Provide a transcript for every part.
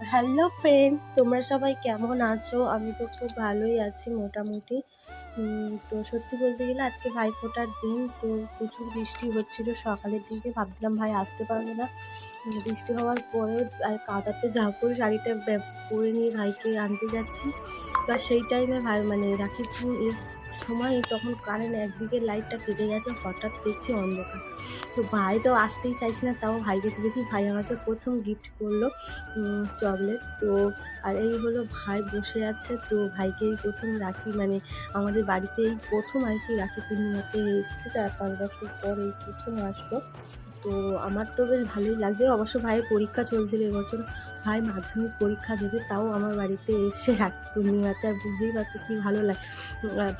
Hello friend তোমরা সবাই কেমন আছো? আমি তো খুব ভালোই আছি মোটামুটি। তো সত্যি বলতে গেলে আজকে ভাইফোঁটার দিন, তো প্রচুর বৃষ্টি হচ্ছিল সকালের দিকে। ভাবছিলাম ভাই আসতে পারবে না। বৃষ্টি হওয়ার পরে আর কাদাতে ঝাঁপুর শাড়িটা ব্যা- পরে নিয়ে ভাইকে আনতে যাচ্ছি। আর সেই টাইমে ভাই মানে পুর এর সময় তখন কারেন্ট একদিকে লাইটটা কেটে গেছে, হঠাৎ দেখছি অন্ধকার। তো ভাই তো আসতেই চাইছি না, তাও ভাইকে তুলেছি ভাই আমাকে প্রথম গিফট করল চকলেট তো, আর এই হলো ভাই বসে আছে, তো ভাইকে এই প্রথম রাখি মানে আমাদের বাড়িতে এই প্রথম আর কি রাখি পূর্ণিমাতে এসেছে তার পাঁচ বছর পর এই প্রথম আসলো। তো আমার তো বেশ ভালোই লাগছে, অবশ্য ভাইয়ের পরীক্ষা চলছিল এবছর ভাই মাধ্যমিক পরীক্ষা দেবে, তাও আমার বাড়িতে এসে রাখি পূর্ণিমাতে আর বুঝতেই পারছ কি ভালো লাগে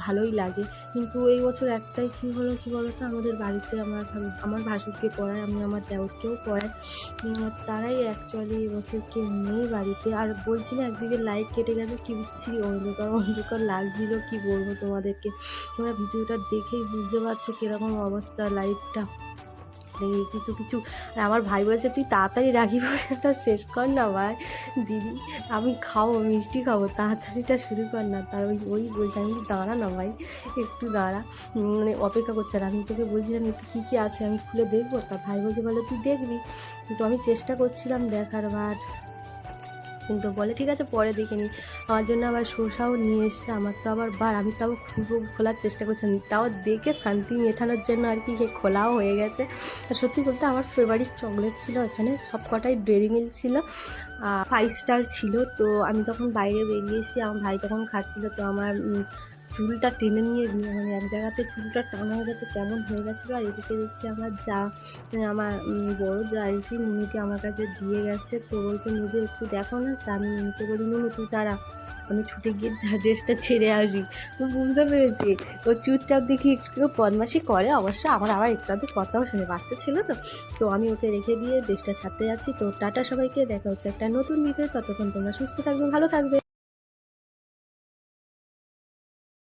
ভালোই লাগে। কিন্তু এই বছর একটাই কী হলো কী বলো তো আমাদের বাড়িতে আমার আমার ভাসুরকে পড়ায়, আমি আমার দেওরকেও পড়াই তারাই অ্যাকচুয়ালি এবছর কেউ নেই বাড়িতে। আর বলছি না, একদিকে লাইট কেটে গেছে, কি বিচ্ছিরি অন্ধকার অন্ধকার লাগছিল কী বলব তোমাদেরকে? তোমরা ভিডিওটা দেখেই বুঝতে পারছ কীরকম অবস্থা লাইটটা এই কিছু কিছু, আর আমার ভাই বলছে, তুই তাড়াতাড়ি রাখি পূজাটা শেষ কর না ভাই। দিদি, আমি খাব, মিষ্টি খাব, তাড়াতাড়িটা শুরু কর না। তা ওই ওই বলছে, আমি দাঁড়া না ভাই, একটু দাঁড়া। মানে অপেক্ষা করছে আর আমি তোকে বলছিলাম একটু কী কী আছে? আমি খুলে দেখব। তা ভাই বলছে বলে তুই দেখবি। কিন্তু আমি চেষ্টা করছিলাম দেখার, বাট কিন্তু বলে, ঠিক আছে, পরে দেখে নিই। আমার জন্য আবার শসাও নিয়ে এসছে, আমার তো আবার বার। আমি তাও খুলবো খোলার চেষ্টা করছিলাম তাও দেখে শান্তি মেটানোর জন্য আর কি খোলাও হয়ে গেছে। আর সত্যি বলতে আমার ফেভারিট চকলেট ছিল এখানে সব কটাই ডেরি মিল্ক ছিল ফাইভ স্টার ছিল। তো আমি তখন বাইরে বেরিয়েছি আমার ভাই তখন খাচ্ছিল, তো আমার চুলটা টেনে নিয়ে মানে এক জায়গাতে চুলটা টানা হয়ে গেছে, কেমন হয়ে গেছিল আর এদিকে দেখছি আমার যা মানে আমার বড় যা আর কি নুনুকে আমার কাছে দিয়ে গেছে। তো বলছে, নিজে একটু দেখো না? তা আমি নুনুকে বলি নুনু তুই তারা আমি ছুটে গিয়ে যা ড্রেসটা ছেড়ে আসি। তো বুঝতে পেরেছি। ও চুপচাপ দেখি একটু বদমাসি করে, অবশ্য আমার আবার একটু আধটু কথাও শুনে, বাচ্চা ছিল তো। তো আমি ওকে রেখে দিয়ে ড্রেসটা ছাড়তে যাচ্ছি। তো টাটা সবাইকে, দেখা হচ্ছে একটা নতুন ভিডিও ততক্ষণ তোমরা সুস্থ থাকবে, ভালো থাকবে।